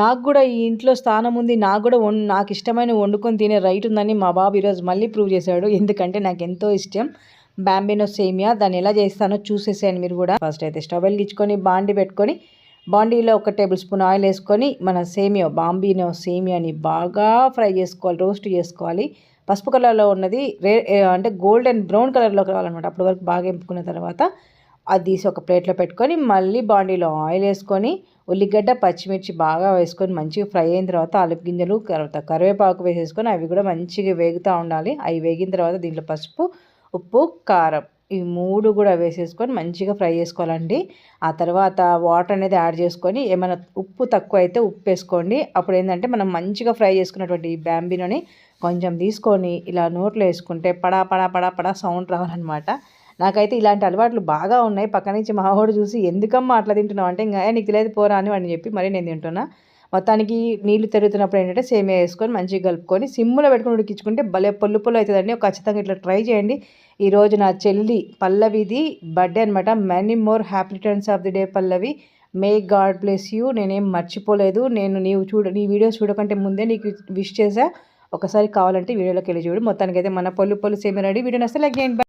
నాకు కూడా ఈ ఇంట్లో స్థానం ఉంది నాకు కూడా వం నాకు ఇష్టమైన వండుకొని తినే రైట్ ఉందని మా బాబు ఈరోజు మళ్ళీ ప్రూవ్ చేశాడు. ఎందుకంటే నాకు ఎంతో ఇష్టం. బాంబినో సేమియా దాన్ని ఎలా చేస్తానో చూసేసేయండి మీరు కూడా. ఫస్ట్ అయితే స్టవ్ వెలిగించుకొని బాండి పెట్టుకొని బాండీలో ఒక టేబుల్ స్పూన్ ఆయిల్ వేసుకొని మన సేమియా బాంబినో సేమియాని బాగా ఫ్రై చేసుకోవాలి రోస్ట్ చేసుకోవాలి. పసుపు కలర్లో ఉన్నది రే అంటే గోల్డెన్ బ్రౌన్ కలర్లో కావాలన్నమాట. అప్పటి వరకు బాగా ఎంపుకున్న తర్వాత అది తీసి ఒక ప్లేట్లో పెట్టుకొని మళ్ళీ బాండీలో ఆయిల్ వేసుకొని ఉల్లిగడ్డ పచ్చిమిర్చి బాగా వేసుకొని మంచిగా ఫ్రై అయిన తర్వాత ఆలుపు గింజలు తర్వాత కరివేపాకు వేసేసుకొని అవి కూడా మంచిగా వేగుతూ ఉండాలి. అవి వేగిన తర్వాత దీంట్లో పసుపు ఉప్పు కారం ఈ మూడు కూడా వేసేసుకొని మంచిగా ఫ్రై చేసుకోవాలండి. ఆ తర్వాత వాటర్ అనేది యాడ్ చేసుకొని ఏమైనా ఉప్పు తక్కువ అయితే ఉప్పు వేసుకోండి. అప్పుడు ఏంటంటే మనం మంచిగా ఫ్రై చేసుకున్నటువంటి ఈ బ్యాంబీనోని కొంచెం తీసుకొని ఇలా నోట్లో వేసుకుంటే పడా పడా పడా పడా సౌండ్ రావాలన్నమాట. నాకైతే ఇలాంటి అలవాట్లు బాగా ఉన్నాయి. పక్క నుంచి మావాడు చూసి ఎందుకమ్మా అట్లా తింటున్నావు? అంటే ఇంకా నీకు తెలియదు పోరా అని వాడిని చెప్పి మరి నేను తింటున్నా. మొత్తానికి నీళ్ళు తిరుగుతున్నప్పుడు ఏంటంటే సేమియా వేసుకొని మంచిగా కలుపుకొని సిమ్లో పెట్టుకుని ఉడికించుకుంటే భలే పొల్లు పొల్లు అవుతుందండి. ఖచ్చితంగా ఇట్లా ట్రై చేయండి. ఈరోజు నా చెల్లి పల్లవిది బర్త్డే అనమాట many more happy returns of the day Pallavi. May God bless you. నేనేం మర్చిపోలేదు. నేను నీవు చూడ నీ వీడియోస్ చూడకంటే ముందే నీకు విష్ చేసా ఒకసారి కావాలంటే వీడియోలోకి వెళ్ళి చూడు. మొత్తానికి అయితే మన పొల్లు పొల్లు సేమియా రెడీ. వీడియో నస్తే లైక్ చేయండి.